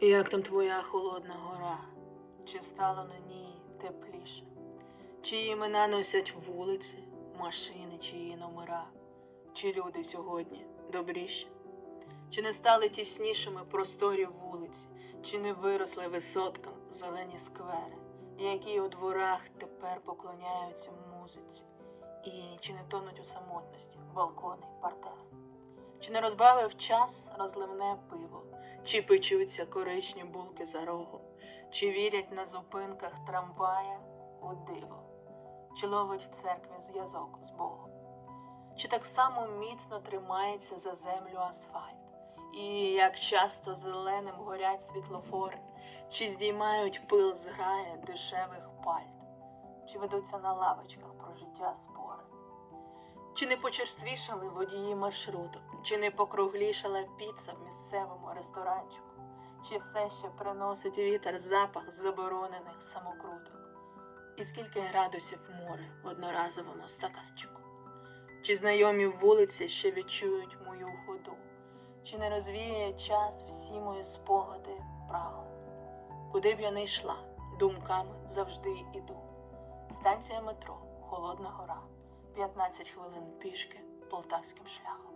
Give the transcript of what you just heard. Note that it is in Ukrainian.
Як там твоя холодна гора? Чи стало на ній тепліше? Чиї імена носять вулиці, машини, чиї номера? Чи люди сьогодні добріші? Чи не стали тіснішими просторі вулиць, чи не виросли висоткам зелені сквери, які у дворах тепер поклоняються музиці, і чи не тонуть у самотності балкони партери? Чи не розбавив час розливне пиво, чи печуться коричні булки за рогом, чи вірять на зупинках трамвая у диво, чи ловить в церкві зв'язок з Богом, чи так само міцно тримається за землю асфальт, і як часто зеленим горять світлофори, чи здіймають пил з грая дешевих пальт, чи ведуться на лавочках про життя. Чи не почерствішали водії маршруту, чи не покруглішала піца в місцевому ресторанчику, чи все ще приносить вітер запах заборонених самокруток, і скільки градусів море в одноразовому стаканчику, чи знайомі вулиці ще відчують мою ходу, чи не розвіяє час всі мої спогади прахом, куди б я не йшла, думками завжди іду. Станція метро, Холодна гора. 15 хвилин пішки полтавським шляхом.